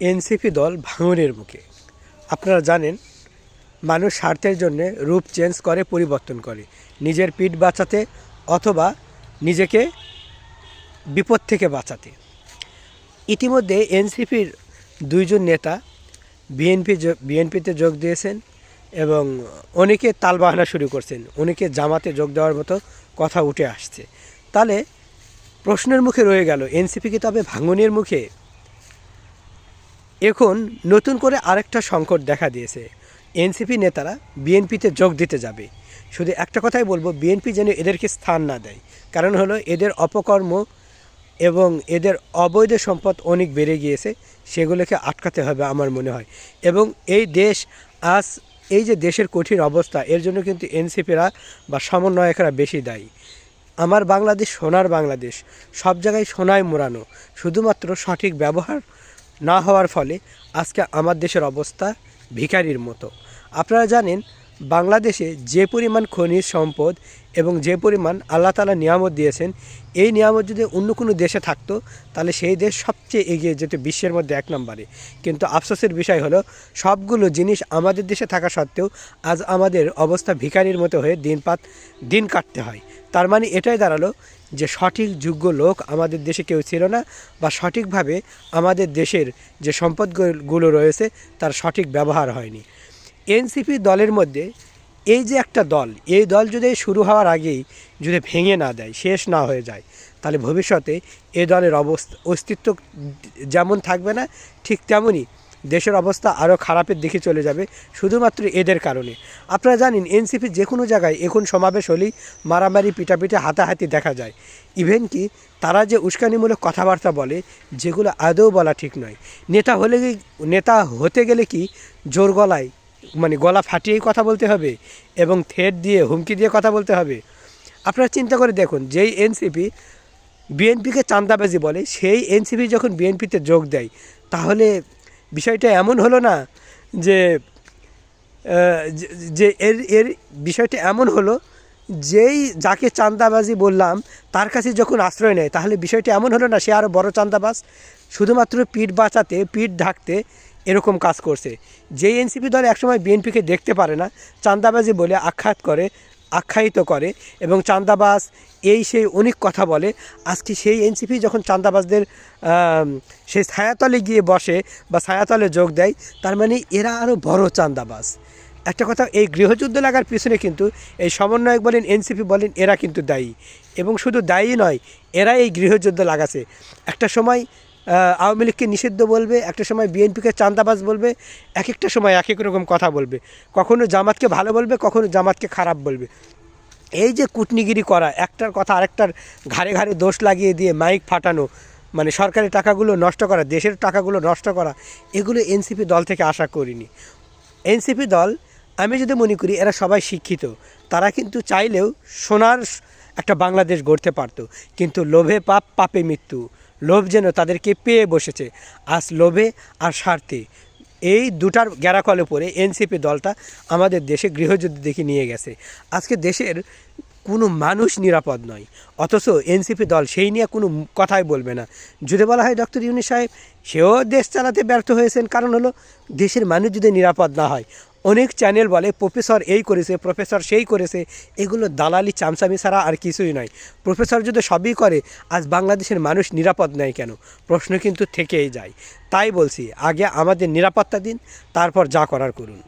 NCP দল ভাঙনের মুখে। আপনারা জানেন, মানুষ স্বার্থের জন্য রূপ চেঞ্জ করে, পরিবর্তন করে। নিজের পিঠ বাঁচাতে অথবা নিজেকে বিপদ থেকে বাঁচাতে। ইতিমধ্যে এনসিপির দুইজন নেতা বিএনপি বিএনপিতে যোগ দিয়েছেন এবং অনেকে তালবাহানা শুরু করছেন। অনেকে জামাতে যোগ দেওয়ার মতো কথা উঠে আসছে। তাহলে প্রশ্নের মুখে রয়ে গেল, এনসিপি কি তবে ভাঙনের মুখে এখন নতুন করে আরেকটা সংকট দেখা দিয়েছে। এনসিপি নেতারা বিএনপিতে যোগ দিতে যাবে। শুধু একটা কথাই বলব, বিএনপি যেন এদেরকে স্থান না দেয়। কারণ হলো এদের অপকর্ম এবং এদের অবৈধ সম্পদ অনেক বেড়ে গিয়েছে, সেগুলোকে আটকাতে হবে আমার মনে হয়। এবং এই দেশ আজ এই যে দেশের কঠিন অবস্থা, এর জন্য কিন্তু এনসিপিরা বা সমন্বয়করা বেশি দায়ী। আমার বাংলাদেশ সোনার বাংলাদেশ, সব জায়গায় সোনায় মোড়ানো, শুধুমাত্র সঠিক ব্যবহার না হওয়ার ফলে আজকে আমার দেশের অবস্থা ভিখারির মতো। আপনারা জানেন, বাংলাদেশে যে পরিমাণ খনিজ সম্পদ এবং যে পরিমাণ আল্লাহ তালা নিয়ামত দিয়েছেন, এই নিয়ামত যদি অন্য কোনো দেশে থাকতো, তাহলে সেই দেশ সবচেয়ে এগিয়ে যেত বিশ্বের মধ্যে এক নম্বরে। কিন্তু আফসোসের বিষয় হলো, সবগুলো জিনিস আমাদের দেশে থাকা সত্ত্বেও আজ আমাদের অবস্থা ভিখারির মতো হয়ে দিনপাত দিন কাটতে হয়। তার মানে এটাই দাঁড়াল যে সঠিক যোগ্য লোক আমাদের দেশে কেউ ছিল না বা সঠিকভাবে আমাদের দেশের যে সম্পদগুলো রয়েছে তার সঠিক ব্যবহার হয়নি। এনসিপি দলের মধ্যে এই যে একটা দল, এই দল যদি শুরু হওয়ার আগেই যদি ভেঙে না দেয়, শেষ না হয়ে যায়, তাহলে ভবিষ্যতে এ দলের অবস্থা, অস্তিত্ব যেমন থাকবে না, ঠিক তেমনই দেশের অবস্থা আরও খারাপের দিকে চলে যাবে শুধুমাত্র এদের কারণে। আপনারা জানেন, এনসিপি যে কোনো জায়গায় এখন সমাবেশ হলেই মারামারি, পিটাপিটি, হাতাহাতি দেখা যায়। ইভেন কি, তারা যে উস্কানিমূলক কথাবার্তা বলে, যেগুলো আদৌ বলা ঠিক নয়। নেতা হলে নেতা হতে গেলে কি জোর গলায় মানে গলা ফাটিয়েই কথা বলতে হবে এবং থেট দিয়ে, হুমকি দিয়ে কথা বলতে হবে? আপনারা চিন্তা করে দেখুন, যেই এনসিপি বিএনপিকে চাঁদাবাজি বলে, সেই এনসিপি যখন বিএনপিতে যোগ দেয়, তাহলে বিষয়টা এমন হলো না যে যে- এর এর বিষয়টা এমন হলো, যেই যাকে চাঁদাবাজি বললাম, তার কাছে যখন আশ্রয় নেয়, তাহলে বিষয়টা এমন হলো না সে আরও বড় চাঁদাবাজ? শুধুমাত্র পিঠ বাঁচাতে, পিঠ ঢাকতে এরকম কাজ করছে। যেই এনসিপি দল একসময় বিএনপিকে দেখতে পারে না, চাঁদাবাজি বলে আখ্যাত করে আখ্যায়িত করে এবং চান্দাবাস এই সেই অনেক কথা বলে। আজকে সেই এনসিপি যখন চাঁদাবাজদের আম, সেই ছায়াতলে গিয়ে বসে বা ছায়াতলে যোগ দেয় তার মানে এরা আরও বড় চাঁদাবাজ। একটা কথা এই গৃহযুদ্ধ লাগার পিছনে কিন্তু এই সমন্বয়ক বলেন এনসিপি বলেন এরা কিন্তু দায়ী। এবং শুধু দায়ী নয় এরা এই গৃহযুদ্ধ লাগাছে। একটা সময় আওয়ামী লীগকে নিষিদ্ধ বলবে, একটা সময় বিএনপিকে চাঁদাবাজ বলবে এক একটা সময় এক এক রকম কথা বলবে। কখনো জামাতকে ভালো বলবে, কখনো জামাতকে খারাপ বলবে। এই যে কূটনিগিরি করা, একটার কথা আরেকটার ঘাড়ে ঘাড়ে দোষ লাগিয়ে দিয়ে মাইক ফাটানো মানে সরকারি টাকাগুলো নষ্ট করা, দেশের টাকাগুলো নষ্ট করা, এগুলো এনসিপি দল থেকে আশা করিনি। এনসিপি দল, আমি যদি মনে করি, এরা সবাই শিক্ষিত। তারা কিন্তু চাইলেও সোনার একটা বাংলাদেশ গড়তে পারতো। কিন্তু লোভে পাপ, পাপে মৃত্যু। লোভ যেন তাদেরকে পেয়ে বসেছে। আজ লোভে আর স্বার্থে। এই দুটার গ্যারাকলে পরে এনসিপি দলটা আমাদের দেশে গৃহযুদ্ধ দেখে নিয়ে গেছে। আজকে দেশের কোনো মানুষ নিরাপদ নয়। অথচ এনসিপি দল সেই নিয়ে কোনো কথাই বলবে না। যদি বলা হয় ডক্টর ইউনি সাহেব, সেও দেশ চালাতে ব্যর্থ হয়েছেন। কারণ হলো, দেশের মানুষ যদি নিরাপদ না হয় অনেক চ্যানেল বলে, প্রফেসর এই করেছে, প্রফেসর সেই করেছে। এগুলো দালালি, চামচামি ছাড়া আর কিছুই নয়। প্রফেসর যদি সবই করে, আজ বাংলাদেশের মানুষ নিরাপদ নেয় কেন? প্রশ্ন কিন্তু থেকেই যায়। তাই বলছি, আগে আমাদের নিরাপত্তা দিন, তারপর যা করার করুন।